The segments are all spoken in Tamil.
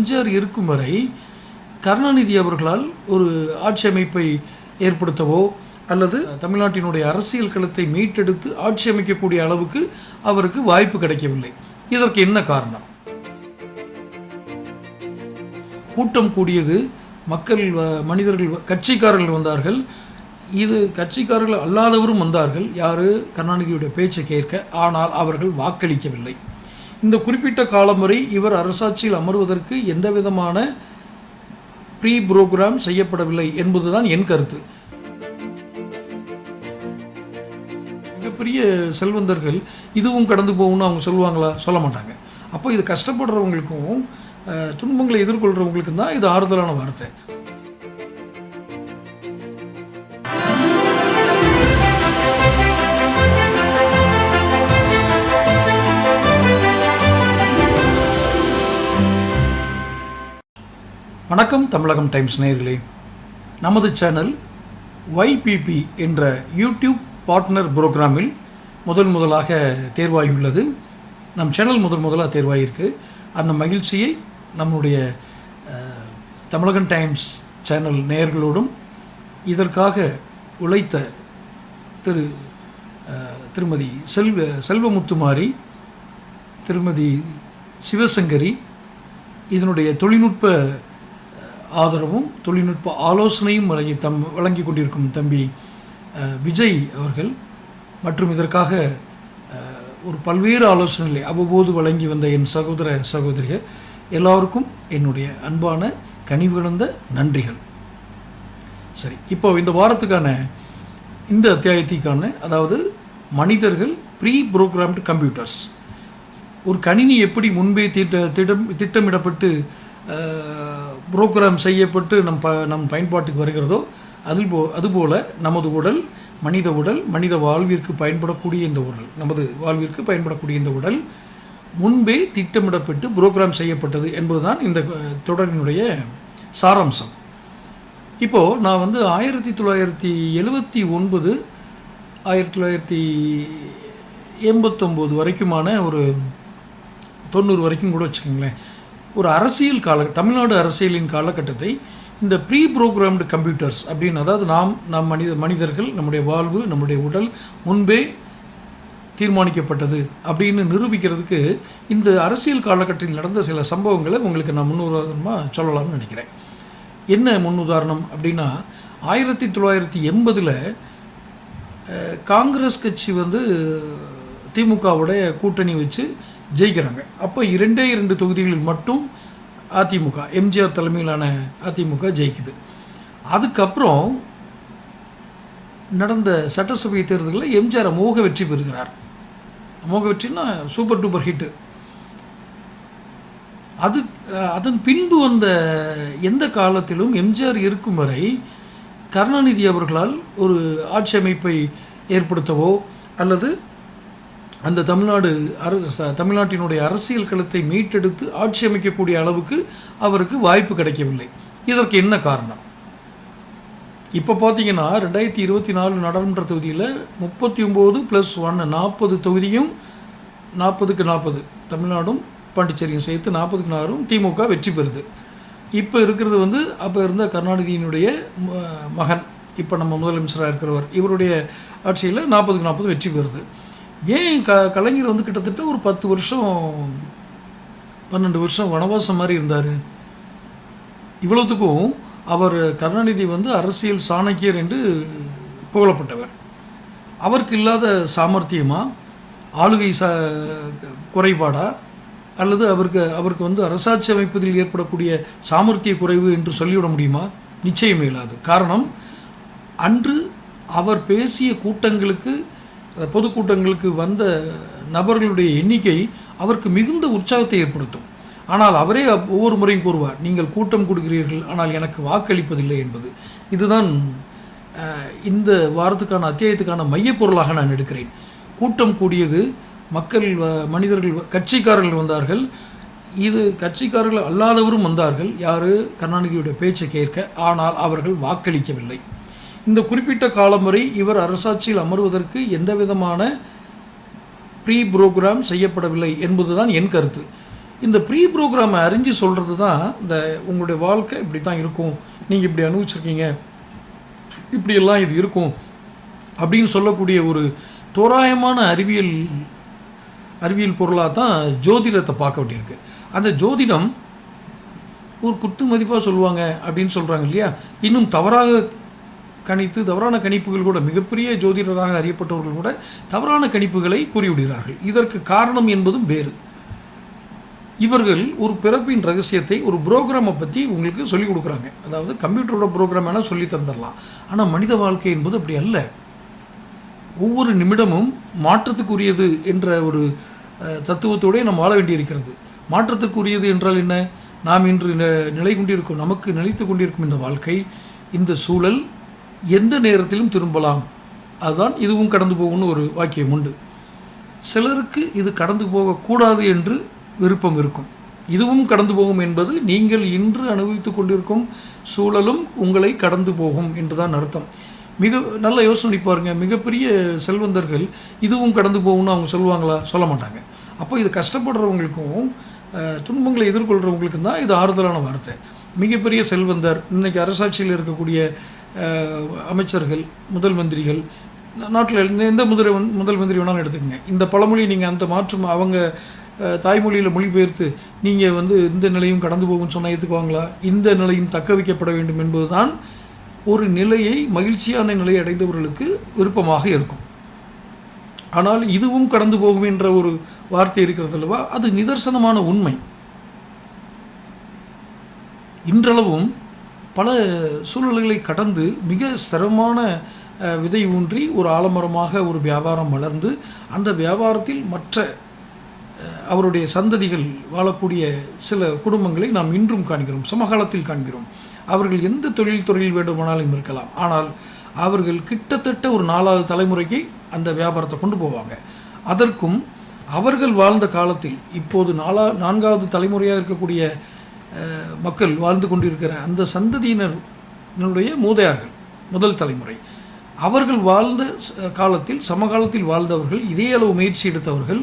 எம்ஜிஆர் இருக்கும் வரை கருணாநிதி அவர்களால் ஒரு ஆட்சி அமைப்பை ஏற்படுத்தவோ அல்லது தமிழ்நாட்டினுடைய அரசியல் களத்தை மீட்டெடுத்து ஆட்சி அமைக்கக்கூடிய அளவுக்கு அவருக்கு வாய்ப்பு கிடைக்கவில்லை. இதற்கு என்ன காரணம்? கூட்டம் கூடியது மக்கள் வ- மனிதர்கள் வ- கட்சிக்காரர்கள் வந்தார்கள். இது கட்சிக்காரர்கள் அல்லாதவரும் வந்தார்கள். யாரு? கருணாநிதியுடைய பேச்சை கேட்க ஆனால் அவர்கள் வாக்களிக்கவில்லை. இந்த குறிப்பிட்ட காலம் வரை இவர் அரசாட்சியில் அமர்வதற்கு எந்த விதமான ப்ரீ புரோகிராம் செய்யப்படவில்லை என்பதுதான் என் கருத்து. மிகப்பெரிய செல்வந்தர்கள் இதுவும் கடந்து போகும்னு அவங்க சொல்லுவாங்களா? சொல்ல மாட்டாங்க. அப்போ இது கஷ்டப்படுறவங்களுக்கும் துன்பங்களை எதிர்கொள்கிறவங்களுக்கும் தான் இது ஆறுதலான வார்த்தை. வணக்கம் தமிழகம் டைம்ஸ் நேயர்களே நமது சேனல் ஒய்பிபி என்ற யூடியூப் பார்ட்னர் புரோகிராமில் முதல் முதலாக தேர்வாகியுள்ளது. நம் சேனல் முதல் முதலாக தேர்வாகியிருக்கு அந்த மகிழ்ச்சியை நம்முடைய தமிழகம் டைம்ஸ் சேனல் நேயர்களோடும் இதற்காக உழைத்த திரு திருமதி செல்வ செல்வமுத்துமாரி திருமதி சிவசங்கரி இதனுடைய தொழில்நுட்ப ஆதரவும் தொழில்நுட்ப ஆலோசனையும் வழங்கி தம் வழங்கி கொண்டிருக்கும் தம்பி விஜய் அவர்கள். மற்றும் இதற்காக ஒரு பல்வேறு ஆலோசனைகளை அவ்வப்போது வழங்கி வந்த என் சகோதர சகோதரிகள் எல்லோருக்கும் என்னுடைய அன்பான கனிவுகலந்த நன்றிகள். சரி இப்போ இந்த வாரத்துக்கான இந்த அத்தியாயத்திற்கான அதாவது மனிதர்கள் ப்ரீ ப்ரோக்ராம்டு கம்ப்யூட்டர்ஸ். ஒரு கணினி எப்படி முன்பே திட்ட திட்டம் திட்டமிடப்பட்டு புரோகிராம் செய்யப்பட்டு நம் ப நம் பயன்பாட்டுக்கு வருகிறதோ அது போ அதுபோல் நமது உடல் மனித உடல் மனித வாழ்விற்கு பயன்படக்கூடிய இந்த உடல் நமது வாழ்விற்கு பயன்படக்கூடிய இந்த உடல் முன்பே திட்டமிடப்பட்டு புரோகிராம் செய்யப்பட்டது என்பதுதான் இந்த தொடரினுடைய சாராம்சம். இப்போது நான் வந்து ஆயிரத்தி தொள்ளாயிரத்தி எழுபத்தி ஒன்பது ஆயிரத்தி தொள்ளாயிரத்தி எண்பத்தொம்போது வரைக்குமான ஒரு தொண்ணூறு வரைக்கும் கூட வச்சுக்கோங்களேன். ஒரு அரசியல் கால தமிழ்நாடு அரசியலின் காலகட்டத்தை இந்த ப்ரீ ப்ரோக்ராம்டு கம்ப்யூட்டர்ஸ் அப்படின்னு அதாவது நாம் நம் மனித மனிதர்கள் நம்முடைய வாழ்வு நம்முடைய உடல் முன்பே தீர்மானிக்கப்பட்டது அப்படின்னு நிரூபிக்கிறதுக்கு இந்த அரசியல் காலகட்டத்தில் நடந்த சில சம்பவங்களை உங்களுக்கு நான் முன்னுதாரணமாக சொல்லலாம்னு நினைக்கிறேன். என்ன முன்னுதாரணம் அப்படின்னா ஆயிரத்தி தொள்ளாயிரத்தி எண்பதில் காங்கிரஸ் கட்சி வந்து திமுகவுடைய கூட்டணி வச்சு ஜெயிக்கிறாங்க. அப்போ இரண்டே இரண்டு தொகுதிகளில் மட்டும் அதிமுக எம்ஜிஆர் தலைமையிலான அதிமுக ஜெயிக்குது. அதுக்கப்புறம் நடந்த சட்டசபை தேர்தலில் எம்ஜிஆர் அமோக வெற்றி பெறுகிறார். அமோக வெற்றின்னா சூப்பர் டூப்பர் ஹிட்டு. அது அதன் பின்பு வந்த எந்த காலத்திலும் எம்ஜிஆர் இருக்கும் வரை கருணாநிதி அவர்களால் ஒரு ஆட்சி அமைப்பை ஏற்படுத்தவோ அல்லது அந்த தமிழ்நாடு அரசு தமிழ்நாட்டினுடைய அரசியல் களத்தை மீட்டெடுத்து ஆட்சி அமைக்கக்கூடிய அளவுக்கு அவருக்கு வாய்ப்பு கிடைக்கவில்லை. இதற்கு என்ன காரணம்? இப்போ பார்த்தீங்கன்னா ரெண்டாயிரத்தி இருபத்தி நாலு நாடாளுமன்ற தொகுதியில் முப்பத்தி ஒம்பது ப்ளஸ் ஒன்று நாற்பது தொகுதியும் நாற்பதுக்கு நாற்பது தமிழ்நாடும் பாண்டிச்சேரியும் சேர்த்து நாற்பதுக்கு நாலும் திமுக வெற்றி பெறுது. இப்போ இருக்கிறது வந்து அப்போ இருந்த கருணாநிதியினுடைய ம- மகன். இப்போ நம்ம முதலமைச்சராக இருக்கிறவர். இவருடைய ஆட்சியில் நாற்பதுக்கு நாற்பது வெற்றி பெறுது. ஏன் க கலைஞர் வந்து கிட்டத்தட்ட ஒரு பத்து வருஷம் பன்னெண்டு வருஷம் வனவாசம் மாதிரி இருந்தார். இவ்வளோத்துக்கும் அவர் கருணாநிதி வந்து அரசியல் சாணக்கியர் என்று புகழப்பட்டவர். அவருக்கு இல்லாத சாமர்த்தியமாக ஆளுகை சா குறைபாடா? அல்லது அவருக்கு அவருக்கு வந்து அரசாட்சி அமைப்பதில் ஏற்படக்கூடிய சாமர்த்திய குறைவு என்று சொல்லிவிட முடியுமா? நிச்சயம் இயலாது காரணம் அன்று அவர் பேசிய கூட்டங்களுக்கு பொதுக்கூட்டங்களுக்கு வந்த நபர்களுடைய எண்ணிக்கை அவருக்கு மிகுந்த உற்சாகத்தை ஏற்படுத்தும். ஆனால் அவரே ஒவ்வொரு முறையும் கூறுவார் நீங்கள் கூட்டம் கொடுக்கிறீர்கள் ஆனால் எனக்கு வாக்களிப்பதில்லை என்பது. இதுதான் இந்த வாரத்துக்கான அத்தியாயத்துக்கான மையப்பொருளாக நான் எடுக்கிறேன். கூட்டம் கூடியது மக்கள் வ- மனிதர்கள் வ- கட்சிக்காரர்கள் வந்தார்கள். இது கட்சிக்காரர்கள் அல்லாதவரும் வந்தார்கள். யாரு? கருணாநிதியுடைய பேச்சை கேட்க ஆனால் அவர்கள் வாக்களிக்கவில்லை. இந்த குறிப்பிட்ட காலம் வரை இவர் அரசாட்சியில் அமர்வதற்கு எந்த விதமான ப்ரீ ப்ரோக்ராம் செய்யப்படவில்லை என்பதுதான் என் கருத்து. இந்த ப்ரீ ப்ரோக்ராமை அறிஞ்சு சொல்கிறது தான் இந்த உங்களுடைய வாழ்க்கை இப்படி தான் இருக்கும். நீங்கள் இப்படி அனுபவிச்சிருக்கீங்க. இப்படியெல்லாம் இது இருக்கும். அப்படின்னு சொல்லக்கூடிய ஒரு தோராயமான அறிவியல் அறிவியல் பொருளாக தான் ஜோதிடத்தை பார்க்க வேண்டியிருக்கு. அந்த ஜோதிடம் ஒரு குத்து மதிப்பாக சொல்லுவாங்க அப்படின்னு சொல்கிறாங்க இல்லையா? இன்னும் தவறாக கணித்து தவறான கணிப்புகள் கூட மிகப்பெரிய ஜோதிடராக அறியப்பட்டவர்கள் கூட தவறான கணிப்புகளை கூறிவிடுகிறார்கள். இதற்கு காரணம் என்பதும் வேறு. இவர்கள் ஒரு பிறப்பின் ரகசியத்தை ஒரு புரோகிராமை பற்றி உங்களுக்கு சொல்லிக் கொடுக்குறாங்க. அதாவது கம்ப்யூட்டரோட ப்ரோக்ராம் வேணால் சொல்லி தந்துடலாம். ஆனால் மனித வாழ்க்கை என்பது அப்படி அல்ல. ஒவ்வொரு நிமிடமும் மாற்றத்துக்குரியது என்ற ஒரு தத்துவத்தோடே நாம் வாழ வேண்டியிருக்கிறது. மாற்றத்துக்குரியது என்றால் என்ன? நாம் இன்று நிலை கொண்டிருக்கும் நமக்கு நிலைத்து கொண்டிருக்கும் இந்த வாழ்க்கை இந்த சூழல் எந்த நேரத்திலும் திரும்பலாம். அதுதான் இதுவும் கடந்து போகும்னு ஒரு வாக்கியம் உண்டு. சிலருக்கு இது கடந்து போகக்கூடாது என்று விருப்பம் இருக்கும். இதுவும் கடந்து போகும் என்பது நீங்கள் இன்று அனுபவித்துக் கொண்டிருக்கும் சூழலும் உங்களை கடந்து போகும் என்றுதான் அர்த்தம். மிக நல்ல யோசனை பாருங்க. மிகப்பெரிய செல்வந்தர்கள் இதுவும் கடந்து போகும்னு அவங்க சொல்லுவாங்களா? சொல்ல மாட்டாங்க. அப்போ இது கஷ்டப்படுறவங்களுக்கும் துன்பங்களை எதிர்கொள்கிறவங்களுக்கும் தான் இது ஆறுதலான வார்த்தை. மிகப்பெரிய செல்வந்தர் இன்னைக்கு அரசாட்சியில் இருக்கக்கூடிய அமைச்சர்கள் முதல் மந்திரிகள் நாட்டில் எந்த முதல் முதல் மந்திரி வேணாலும் எடுத்துக்கங்க. இந்த பழமொழி நீங்கள் அந்த மாற்றும் அவங்க தாய்மொழியில் மொழிபெயர்த்து நீங்கள் வந்து இந்த நிலையும் கடந்து போகும்னு சொன்னால் ஏற்றுக்குவாங்களா இந்த நிலையும் தக்க வைக்கப்பட வேண்டும் என்பதுதான் ஒரு நிலையை மகிழ்ச்சியான நிலையை அடைந்தவர்களுக்கு விருப்பமாக இருக்கும். ஆனால் இதுவும் கடந்து போகும் என்ற ஒரு வார்த்தை இருக்கிறது அல்லவா? அது நிதர்சனமான உண்மை. இன்றளவும் பல சூழ்நிலைகளை கடந்து மிக சிரமமான விதை ஊன்றி ஒரு ஆலமரமாக ஒரு வியாபாரம் வளர்ந்து அந்த வியாபாரத்தில் மற்ற அவருடைய சந்ததிகள் வாழக்கூடிய சில குடும்பங்களை நாம் இன்றும் காண்கிறோம் சமகாலத்தில் காண்கிறோம். அவர்கள் எந்த தொழில் துறையில் வேண்டுமானாலும் இருக்கலாம். ஆனால் அவர்கள் கிட்டத்தட்ட ஒரு நாலாவது தலைமுறைக்கு அந்த வியாபாரத்தை கொண்டு போவாங்க. அதற்கும் அவர்கள் வாழ்ந்த காலத்தில் இப்போது நாலா நான்காவது தலைமுறையாக இருக்கக்கூடிய மக்கள் வாழ்ந்து கொண்டிருக்கிற அந்த சந்ததியினருடைய மூதையார்கள் முதல் தலைமுறை. அவர்கள் வாழ்ந்த காலத்தில் சமகாலத்தில் வாழ்ந்தவர்கள் இதே அளவு முயற்சி எடுத்தவர்கள்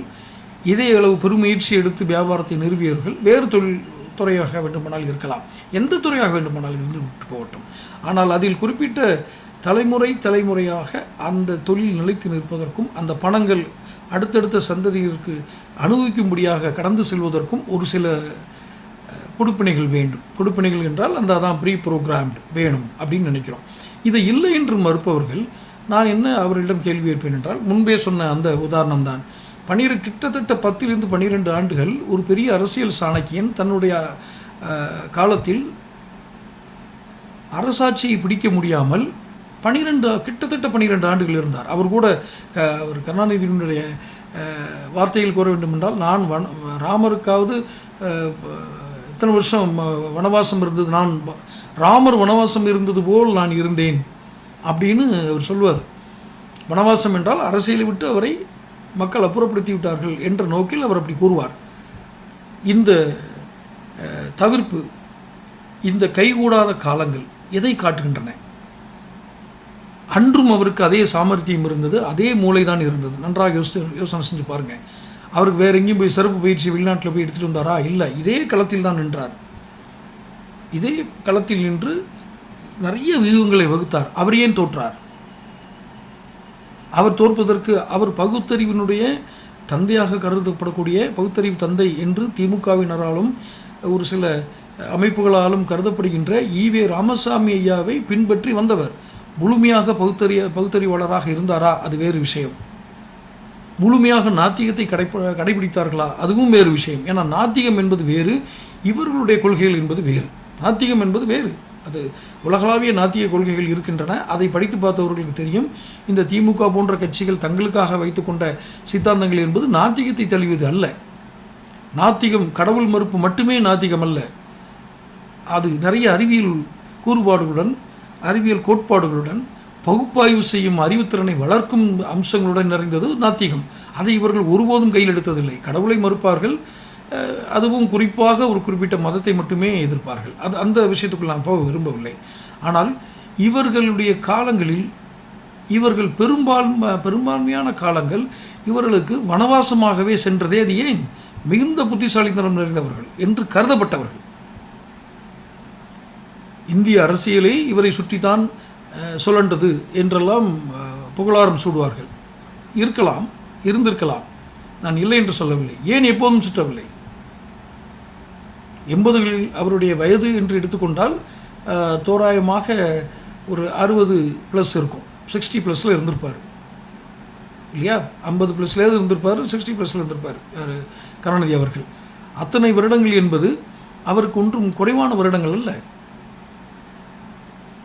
இதே அளவு பெருமுயற்சி எடுத்து வியாபாரத்தை நிறுவியவர்கள் வேறு தொழில் துறையாக வேண்டுமானால் இருக்கலாம். எந்த துறையாக வேண்டுமானால் இருந்து விட்டு போகட்டும். ஆனால் அதில் குறிப்பிட்ட தலைமுறை தலைமுறையாக அந்த தொழில் நிலைத்து நிற்பதற்கும் அந்த பணங்கள் அடுத்தடுத்த சந்ததியிற்கு அனுபவிக்கும்படியாக கடந்து செல்வதற்கும் ஒரு சில கொடுப்பினைகள் வேண்டும். கொடுப்பினைகள் என்றால் அந்த அதான் ப்ரீ ப்ரோக்ராம்டு வேணும் அப்படின்னு நினைக்கிறோம். இதை இல்லை என்று மறுப்பவர்கள் நான் என்ன அவர்களிடம் கேள்வி இருப்பேன் என்றால் முன்பே சொன்ன அந்த உதாரணம் தான் பன்னிரு கிட்டத்தட்ட பத்திலிருந்து பன்னிரெண்டு ஆண்டுகள் ஒரு பெரிய அரசியல் சாணக்கியன் தன்னுடைய காலத்தில் அரசாட்சியை பிடிக்க முடியாமல் பனிரெண்டு கிட்டத்தட்ட பன்னிரெண்டு ஆண்டுகள் இருந்தார். அவர் கூட க- அவர் கருணாநிதியினுடைய வார்த்தைகள் கூற வேண்டும் என்றால் நான் வன் ராமருக்காவது இத்தனை வருஷம் வனவாசம் இருந்தது. நான் ராமர் வனவாசம் இருந்தது போல் நான் இருந்தேன் அப்படின்னு அவர் சொல்வார். வனவாசம் என்றால் அரசியலை விட்டு அவரை மக்கள் அப்புறப்படுத்தி விட்டார்கள் என்ற நோக்கில் அவர் அப்படி கூறுவார். இந்த தவிர்ப்பு இந்த கைகூடாத காலங்கள் எதை காட்டுகின்றன? அன்றும் அவருக்கு அதே சாமர்த்தியம் இருந்தது அதே மூளை தான் இருந்தது. நன்றாக யோசித்து யோசனை செஞ்சு பாருங்கள் அவருக்கு வேற எங்கேயும் போய் சிறப்பு பயிற்சி வெளிநாட்டில் போய் எடுத்துகிட்டு வந்தாரா? இல்லை. இதே களத்தில் தான் நின்றார். இதே களத்தில் நின்று நிறைய வியூகங்களை வகுத்தார். அவர் ஏன் தோற்றார்? அவர் தோற்பதற்கு அவர் பகுத்தறிவினுடைய தந்தையாக கருதப்படக்கூடிய பகுத்தறிவு தந்தை என்று திமுகவினராலும் ஒரு சில அமைப்புகளாலும் கருதப்படுகின்ற ஈவே ராமசாமி ஐயாவை பின்பற்றி வந்தவர். முழுமையாக பகுத்தறிய பகுத்தறிவாளராக இருந்தாரா? அது வேறு விஷயம். முழுமையாக நாத்திகத்தை கடைப்ப கடைபிடித்தார்களா? அதுவும் வேறு விஷயம். ஏன்னா நாத்திகம் என்பது வேறு இவர்களுடைய கொள்கைகள் என்பது வேறு. நாத்திகம் என்பது வேறு. அது உலகளாவிய நாத்திய கொள்கைகள் இருக்கின்றன. அதை படித்து பார்த்தவர்களுக்கு தெரியும். இந்த திமுக போன்ற கட்சிகள் தங்களுக்காக வைத்துக்கொண்ட சித்தாந்தங்கள் என்பது நாத்திகத்தை தழுவியது அல்ல. நாத்திகம் கடவுள் மறுப்பு மட்டுமே நாத்திகம் அல்ல. அது நிறைய அறிவியல் கூறுபாடுகளுடன் அறிவியல் கோட்பாடுகளுடன் பகுப்பாய்வு செய்யும் அறிவுத்திறனை வளர்க்கும் அம்சங்களுடன் நிறைந்தது நாத்திகம். அதை இவர்கள் ஒருபோதும் கையில் எடுத்ததில்லை. கடவுளை மறுப்பார்கள். அதுவும் குறிப்பாக ஒரு குறிப்பிட்ட மதத்தை மட்டுமே எதிர்ப்பார்கள். அது அந்த விஷயத்துக்குள் நான் போக விரும்பவில்லை. ஆனால் இவர்களுடைய காலங்களில் இவர்கள் பெரும்பான்மை பெரும்பான்மையான காலங்கள் இவர்களுக்கு வனவாசமாகவே சென்றதே அது ஏன்? மிகுந்த புத்திசாலித்தனம் நிறைந்தவர்கள் என்று கருதப்பட்டவர்கள். இந்திய அரசியலை இவரை சுற்றித்தான் சொல்லன்றது என்றெல்லாம் புகழாரம் சூடுவார்கள். இருக்கலாம் இருந்திருக்கலாம். நான் இல்லை என்று சொல்லவில்லை. ஏன் எப்போதும் சுற்றவில்லை? எண்பதுகளில் அவருடைய வயது என்று எடுத்துக்கொண்டால் தோராயமாக ஒரு அறுபது ப்ளஸ் இருக்கும். சிக்ஸ்டி ப்ளஸில் இருந்திருப்பார். இல்லையா? ஐம்பது ப்ளஸ்லேயாவது இருந்திருப்பார் சிக்ஸ்டி ப்ளஸில் இருந்திருப்பார் யார்? கருணாநிதி அவர்கள். அத்தனை வருடங்கள் என்பது அவருக்கு ஒன்றும் குறைவான வருடங்கள் அல்ல.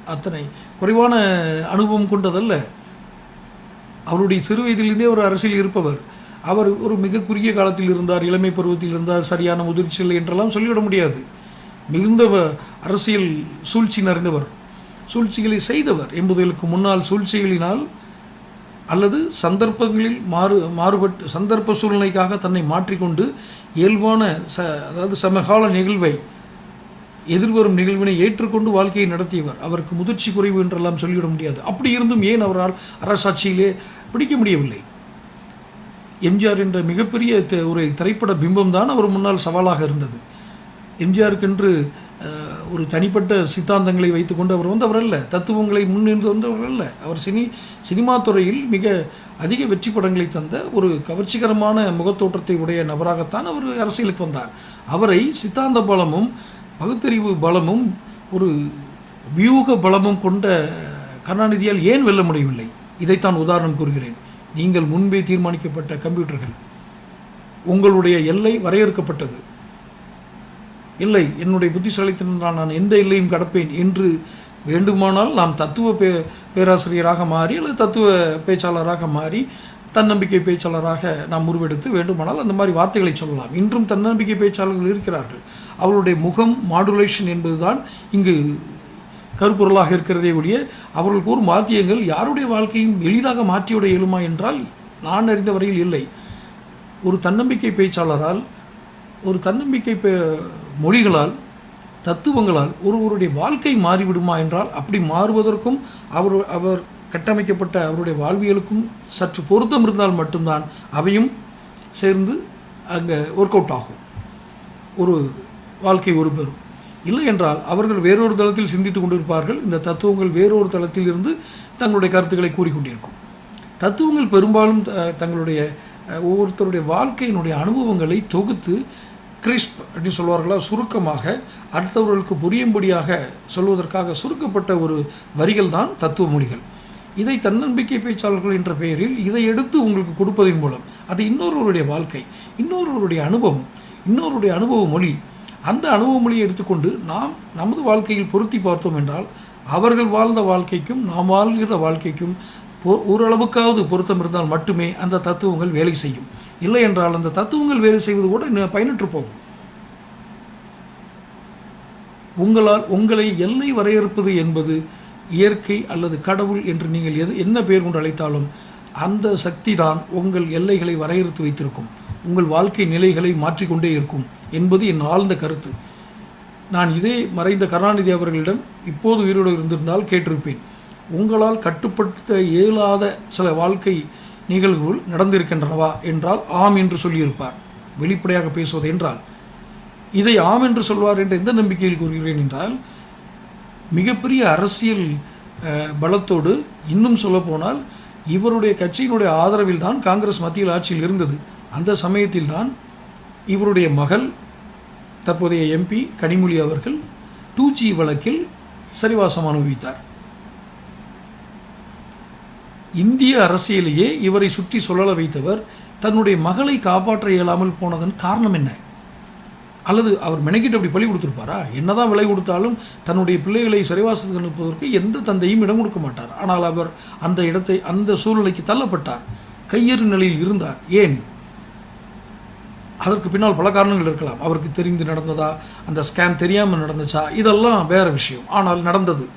அத்தனை குறைவான அனுபவம் கொண்டதல்ல. அவருடைய சிறு வயதிலிருந்தே ஒரு அரசியல் இருப்பவர். அவர் ஒரு மிக குறுகிய காலத்தில் இருந்தார் இளமை பருவத்தில் இருந்தார் சரியான முதிர்ச்சி இல்லை என்றெல்லாம் சொல்லிவிட முடியாது. மிகுந்த அரசியல் சூழ்ச்சி நிறைந்தவர். சூழ்ச்சிகளை செய்தவர் எண்பதுகளுக்கு முன்னால் சூழ்ச்சிகளினால் அல்லது சந்தர்ப்பங்களில் மாறு மாறுபட்டு சந்தர்ப்ப சூழ்நிலைக்காக தன்னை மாற்றிக்கொண்டு இயல்பான ச அதாவது சமகால நிகழ்வை எதிர்வரும் நிகழ்வினை ஏற்றுக்கொண்டு வாழ்க்கையை நடத்தியவர். அவருக்கு முதிர்ச்சி குறைவு என்றெல்லாம் சொல்லிவிட முடியாது. அப்படி இருந்தும் ஏன் அவரால் அரசாட்சியிலே பிடிக்க முடியவில்லை? எம்ஜிஆர் என்ற மிகப்பெரிய ஒரு திரைப்பட பிம்பம் தான் அவர் முன்னால் சவாலாக இருந்தது. எம்ஜிஆருக்கென்று ஒரு தனிப்பட்ட சித்தாந்தங்களை வைத்துக்கொண்டு அவர் வந்தவர் அல்ல தத்துவங்களை முன்னின்று வந்தவர் அல்ல அவர் சினி சினிமா துறையில் மிக அதிக வெற்றி படங்களை தந்த ஒரு கவர்ச்சிகரமான முகத்தோற்றத்தை உடைய நபராகத்தான் அவர் அரசியலுக்கு வந்தார். அவரை சித்தாந்த பலமும் பகுத்தறிவு பலமும் ஒரு வியூக பலமும் கொண்ட கருணாநிதியால் ஏன் வெல்ல முடியவில்லை? இதைத்தான் உதாரணம் கூறுகிறேன். நீங்கள் முன்பே தீர்மானிக்கப்பட்ட கம்ப்யூட்டர்கள். உங்களுடைய எல்லை வரையறுக்கப்பட்டது. இல்லை என்னுடைய புத்திசாலித்தனால் நான் எந்த எல்லையும் கடப்பேன் என்று வேண்டுமானால் நாம் தத்துவ பே பேராசிரியராக மாறி அல்லது தத்துவ பேச்சாளராக மாறி தன்னம்பிக்கை பேச்சாளராக நாம் உருவெடுத்து வேண்டுமானால் அந்த மாதிரி வார்த்தைகளை சொல்லலாம். இன்றும் தன்னம்பிக்கை பேச்சாளர்கள் இருக்கிறார்கள். அவர்களுடைய முகம் மாடுலேஷன் என்பதுதான் இங்கு கருப்பொருளாக இருக்கிறதே ஒழிய அவர்கள் கூறும் வாத்தியங்கள் யாருடைய வாழ்க்கையும் எளிதாக மாற்றிவிட இயலுமா என்றால் நான் அறிந்த வரையில் இல்லை. ஒரு தன்னம்பிக்கை பேச்சாளரால் ஒரு தன்னம்பிக்கை பே மொழிகளால் தத்துவங்களால் ஒருவருடைய வாழ்க்கை மாறிவிடுமா என்றால் அப்படி மாறுவதற்கும் அவர் அவர் கட்டமைக்கப்பட்ட அவருடைய வாழ்வியலுக்கும் சற்று பொருத்தம் இருந்தால் மட்டும்தான் அவையும் சேர்ந்து அங்கே ஒர்க் அவுட் ஆகும். ஒரு வாழ்க்கை ஒரு பெறும் இல்லை என்றால் அவர்கள் வேறொரு தளத்தில் சிந்தித்துக் கொண்டிருப்பார்கள். இந்த தத்துவங்கள் வேறொரு தளத்தில் இருந்து தங்களுடைய கருத்துக்களை கூறிக்கொண்டிருக்கும். தத்துவங்கள் பெரும்பாலும் த- தங்களுடைய ஒவ்வொருத்தருடைய வாழ்க்கையினுடைய அனுபவங்களை தொகுத்து கிறிஸ்ப் அப்படின்னு சொல்வார்களா சுருக்கமாக அடுத்தவர்களுக்கு புரியும்படியாக சொல்வதற்காக சுருக்கப்பட்ட ஒரு வரிகள் தான் தத்துவ மொழிகள். இதை தன்னம்பிக்கை பேச்சாளர்கள் என்ற பெயரில் இதை எடுத்து உங்களுக்கு கொடுப்பதன் மூலம். அது இன்னொருவருடைய வாழ்க்கை இன்னொருவருடைய அனுபவம் இன்னொருடைய அனுபவ மொழி. அந்த அனுபவ மொழியை எடுத்துக்கொண்டு நாம் நமது வாழ்க்கையில் பொருத்தி பார்த்தோம் என்றால் அவர்கள் வாழ்ந்த வாழ்க்கைக்கும் நாம் வாழ்கிற வாழ்க்கைக்கும் பொ- ஓரளவுக்காவது பொருத்தம் இருந்தால் மட்டுமே அந்த தத்துவங்கள் வேலை செய்யும். இல்லை என்றால் அந்த தத்துவங்கள் வேலை செய்வது கூட பயனற்று போகும். உங்களால் உங்களை எல்லை வரையறுப்பது என்பது இயற்கை அல்லது கடவுள் என்று நீங்கள் எது என்ன பெயர் கொண்டு அழைத்தாலும் அந்த சக்தி தான் உங்கள் எல்லைகளை வரையறுத்து வைத்திருக்கும். உங்கள் வாழ்க்கை நிலைகளை மாற்றிக்கொண்டே இருக்கும் என்பது என் ஆழ்ந்த கருத்து. நான் இதே மறைந்த கருணாநிதி அவர்களிடம் இப்போது உயிரோடு இருந்திருந்தால் கேட்டிருப்பேன். உங்களால் கட்டுப்படுத்த இயலாத சில வாழ்க்கை நிகழ்வுகள் நடந்திருக்கின்றனவா என்றால் ஆம் என்று சொல்லியிருப்பார். வெளிப்படையாக பேசுவது என்றால் இதை ஆம் என்று சொல்வார் என்ற எந்த நம்பிக்கையில் கூறுகிறேன் என்றால் மிகப்பெரிய அரசியல் பலத்தோடு இன்னும் சொல்லப்போனால் இவருடைய கட்சியினுடைய ஆதரவில் தான் காங்கிரஸ் மத்தியில் ஆட்சியில் இருந்தது. அந்த சமயத்தில் தான் இவருடைய மகள் தற்போதைய எம்பி கனிமொழி அவர்கள் டூ ஜி வழக்கில் சரிவாசம் அனுபவித்தார் இந்திய அரசியலையே இவரை சுற்றி சுழல வைத்தவர் தன்னுடைய மகளை காப்பாற்ற இயலாமல் போனதன் காரணம் என்ன? அல்லது அவர் மெனக்கிட்டு அப்படி பழி கொடுத்துருப்பாரா? என்னதான் விலை கொடுத்தாலும் தன்னுடைய பிள்ளைகளை சிறைவாசத்துக்கு அனுப்புவதற்கு எந்த தந்தையும் இடம் கொடுக்க மாட்டார். ஆனால் அவர் அந்த இடத்தை அந்த சூழ்நிலைக்கு தள்ளப்பட்டார். கையறு நிலையில் இருந்தார். ஏன்? அதற்கு பின்னால் பல காரணங்கள் இருக்கலாம். அவருக்கு தெரிந்து நடந்ததா? அந்த ஸ்கேம் தெரியாமல் நடந்துச்சா? இதெல்லாம் வேற விஷயம். ஆனால் நடந்தது.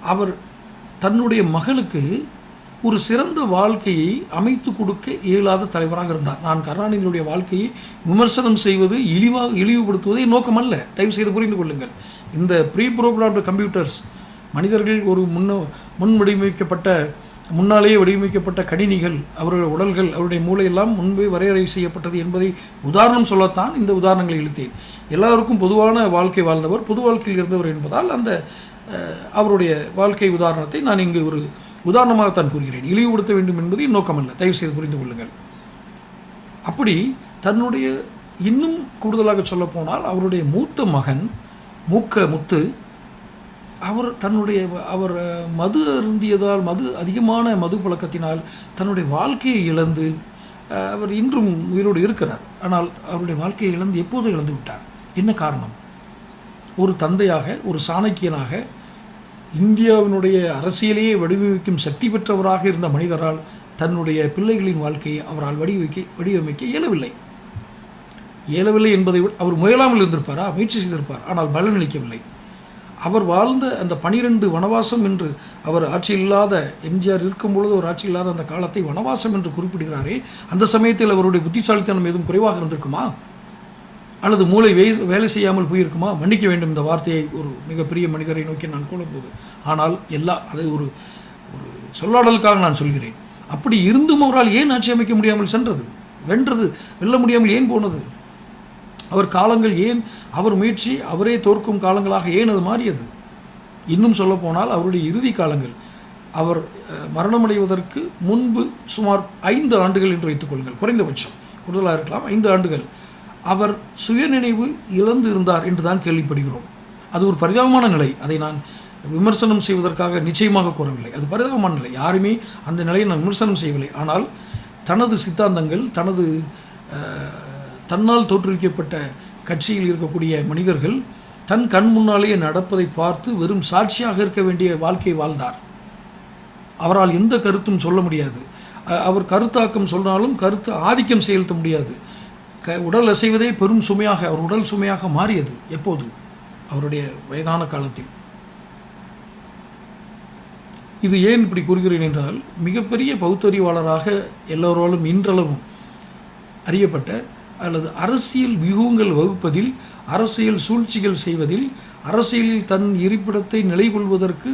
அவர் தன்னுடைய மகளுக்கு ஒரு சிறந்த வாழ்க்கையை அமைத்து கொடுக்க இயலாத தலைவராக இருந்தார். நான் கருணாநிதியுடைய வாழ்க்கையை விமர்சனம் செய்வது இழிவாக இழிவுபடுத்துவதே நோக்கம் அல்ல. தயவு செய்து புரிந்து கொள்ளுங்கள். இந்த ப்ரீ ப்ரோக்ராம்டு கம்ப்யூட்டர்ஸ் மனிதர்கள் ஒரு முன்ன வடிவமைக்கப்பட்ட முன்னாலேயே வடிவமைக்கப்பட்ட கணினிகள் அவருடைய உடல்கள் அவருடைய மூளையெல்லாம் முன்பே வரையறை செய்யப்பட்டது என்பதை உதாரணம் சொல்லத்தான் இந்த உதாரணங்களை இழுத்தேன். எல்லாருக்கும் பொதுவான வாழ்க்கை வாழ்ந்தவர் பொது வாழ்க்கையில் இருந்தவர் என்பதால் அந்த அவருடைய வாழ்க்கை உதாரணத்தை நான் இங்கு ஒரு உதாரணமாகத்தான் கூறுகிறேன். இழிவுபடுத்த வேண்டும் என்பது என் நோக்கமல்ல. தயவு செய்து புரிந்து கொள்ளுங்கள். அப்படி தன்னுடைய இன்னும் கூடுதலாக சொல்லப்போனால் அவருடைய மூத்த மகன் மூக்க முத்து அவர் தன்னுடைய அவர் மது அருந்தியதால் மது அதிகமான மது பழக்கத்தினால் தன்னுடைய வாழ்க்கையை இழந்து அவர் இன்றும் உயிரோடு இருக்கிறார். ஆனால் அவருடைய வாழ்க்கையை இழந்து எப்போது இழந்து விட்டார். என்ன காரணம்? ஒரு தந்தையாக ஒரு சாணக்கியனாக இந்தியாவினுடைய அரசியலையே வடிவமைக்கும் சக்தி பெற்றவராக இருந்த மனிதரால் தன்னுடைய பிள்ளைகளின் வாழ்க்கையை அவரால் வடிவமைக்க வடிவமைக்க இயலவில்லை. இயலவில்லை என்பதை விட அவர் முயலாமல் இருந்திருப்பாரா? முயற்சி செய்திருப்பார். ஆனால் பலனளிக்கவில்லை அவர் வாழ்ந்த அந்த பனிரெண்டு வனவாசம் என்று அவர் ஆட்சியில்லாத இல்லாத எம்ஜிஆர் இருக்கும் பொழுது ஒரு ஆட்சி இல்லாத அந்த காலத்தை வனவாசம் என்று குறிப்பிடுகிறாரே அந்த சமயத்தில் அவருடைய புத்திசாலித்தனம் எதுவும் குறைவாக இருந்திருக்குமா? அல்லது மூளை வே வேலை செய்யாமல் போயிருக்குமா? மன்னிக்க வேண்டும். இந்த வார்த்தையை ஒரு மிகப்பெரிய மனிதரை நோக்கி நான் கூறும்போது. ஆனால் எல்லா அதை ஒரு ஒரு சொல்லாடலுக்காக நான் சொல்கிறேன். அப்படி இருந்தும் அவரால் ஏன் ஆட்சி அமைக்க முடியாமல் சென்றது? வென்றது வெல்ல முடியாமல் ஏன் போனது? அவர் காலங்கள் ஏன் அவர் முயற்சி அவரே தோற்கும் காலங்களாக ஏன் அது மாறியது? இன்னும் சொல்லப்போனால் அவருடைய இறுதி காலங்கள். அவர் மரணமடைவதற்கு முன்பு சுமார் ஐந்து ஆண்டுகள் என்று வைத்துக்கொள்ளுங்கள் குறைந்தபட்சம். கூடுதலாக இருக்கலாம். ஐந்து ஆண்டுகள். அவர் சுயநினைவு இழந்து இருந்தார் என்று தான் கேள்விப்படுகிறோம். அது ஒரு பரிதாபமான நிலை. அதை நான் விமர்சனம் செய்வதற்காக நிச்சயமாக கூறவில்லை. அது பரிதாபமான நிலை. யாருமே அந்த நிலையை நான் விமர்சனம் செய்யவில்லை. ஆனால் தனது சித்தாந்தங்கள் தனது தன்னால் தோற்றுவிக்கப்பட்ட கட்சியில் இருக்கக்கூடிய மனிதர்கள் தன் கண் முன்னாலேயே நடப்பதை பார்த்து வெறும் சாட்சியாக இருக்க வேண்டிய வாழ்க்கை வாழ்ந்தார். அவரால் எந்த கருத்தும் சொல்ல முடியாது. அவர் கருத்தாக்கம் சொன்னாலும் கருத்து ஆதிக்கம் செயல்த்த முடியாது. க உடல் அசைவதே பெரும் சுமையாக அவர் உடல் சுமையாக மாறியது. எப்போது? அவருடைய வயதான காலத்தில். இது ஏன் இப்படி கூறுகிறேன் என்றால் மிகப்பெரிய பௌத்தறிவாளராக எல்லோராலும் இன்றளவும் அறியப்பட்ட அல்லது அரசியல் வியூகங்கள் வகுப்பதில் அரசியல் சூழ்ச்சிகள் செய்வதில் அரசியலில் தன் இருப்பிடத்தை நிலைகொள்வதற்கு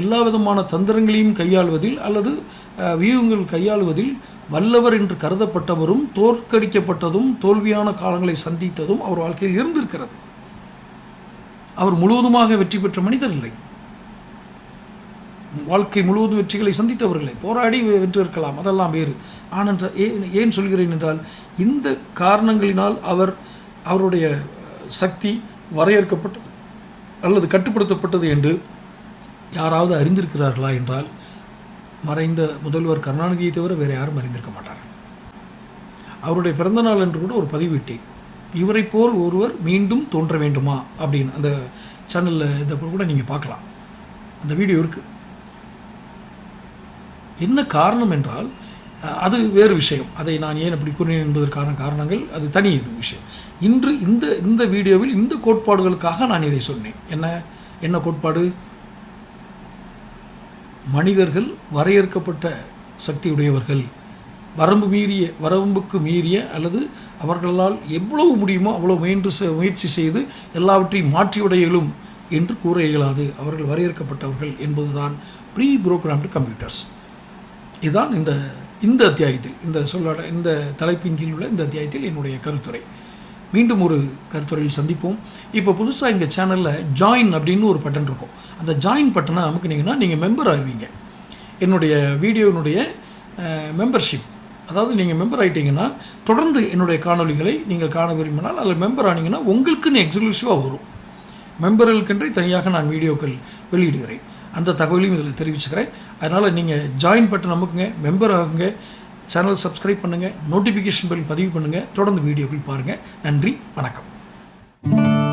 எல்லா விதமான தந்திரங்களையும் கையாள்வதில் அல்லது வியூகங்கள் கையாளுவதில் வல்லவர் என்று கருதப்பட்டவரும் தோற்கடிக்கப்பட்டதும் தோல்வியான காலங்களை சந்தித்ததும் அவர் வாழ்க்கையில் இருந்திருக்கிறது. அவர் முழுவதுமாக வெற்றி பெற்ற மனிதர் இல்லை. வாழ்க்கை முழுவதும் வெற்றிகளை சந்தித்தவர்களை போராடி வென்றிருக்கலாம் அதெல்லாம் வேறு. ஆனென்ற ஏன் ஏன் சொல்கிறேன் என்றால் இந்த காரணங்களினால் அவர் அவருடைய சக்தி வரையறுக்கப்பட்டது அல்லது கட்டுப்படுத்தப்பட்டது என்று யாராவது அறிந்திருக்கிறார்களா என்றால் மறைந்த முதல்வர் கருணாநிதியை தவிர வேறு யாரும் அறிந்திருக்க மாட்டார் அவருடைய பிறந்த நாள் என்று கூட ஒரு பதிவிட்டேன் இவரை போல் ஒருவர் மீண்டும் தோன்ற வேண்டுமா? அப்படின்னு அந்த சேனலில் இதை கூட நீங்கள் பார்க்கலாம். அந்த வீடியோ இருக்குது என்ன காரணம் என்றால் அஹ், அது வேறு விஷயம். அதை நான் ஏன் அப்படி கூறினேன் என்பதற்கான காரணங்கள் அது தனி இது விஷயம். இன்று இந்த இந்த வீடியோவில் இந்த கோட்பாடுகளுக்காக நான் இதை சொன்னேன். என்ன என்ன கோட்பாடு? மனிதர்கள் வரையறுக்கப்பட்ட சக்தியுடையவர்கள். வரம்பு மீறிய வரம்புக்கு மீறிய அல்லது அவர்களால் எவ்வளவு முடியுமோ அவ்வளோ முயன்று செ- முயற்சி செய்து எல்லாவற்றையும் மாற்றியுடையலும் என்று கூற இயலாது. அவர்கள் வரையறுக்கப்பட்டவர்கள் என்பதுதான் ப்ரீ ப்ரோக்ராம்டு கம்ப்யூட்டர்ஸ். இதுதான் இந்த இந்த அத்தியாயத்தில் இந்த சொல்லாட இந்த தலைப்பின் கீழ் உள்ள இந்த அத்தியாயத்தில் என்னுடைய கருத்துரை. மீண்டும் ஒரு கருத்துரையில் சந்திப்போம். இப்போ புதுசாக எங்கள் சேனலில் ஜாயின் அப்படின்னு ஒரு பட்டன் இருக்கும். அந்த ஜாயின் பட்டனை அமுக்குனீங்கன்னா நீங்கள் மெம்பர் ஆவீங்க. என்னுடைய வீடியோனுடைய மெம்பர்ஷிப் அதாவது நீங்கள் மெம்பர் ஆகிட்டீங்கன்னா தொடர்ந்து என்னுடைய காணொலிகளை நீங்கள் காண விரும்பினால் அதில் மெம்பர் ஆனீங்கன்னா உங்களுக்குன்னு எக்ஸ்க்ளூசிவாக வரும். மெம்பர்களுக்கென்றே தனியாக நான் வீடியோக்கள் வெளியிடுகிறேன். அந்த தகவலையும் இதில் தெரிவிச்சுக்கிறேன். அதனால் நீங்கள் ஜாயின் பட்டன் அமுக்குங்க மெம்பர் ஆகுங்க. சேனல் சப்ஸ்கிரைப் பண்ணுங்கள் நோட்டிஃபிகேஷன் பில் பதிவு பண்ணுங்கள் தொடர்ந்து வீடியோக்கள் பாருங்கள் நன்றி வணக்கம்.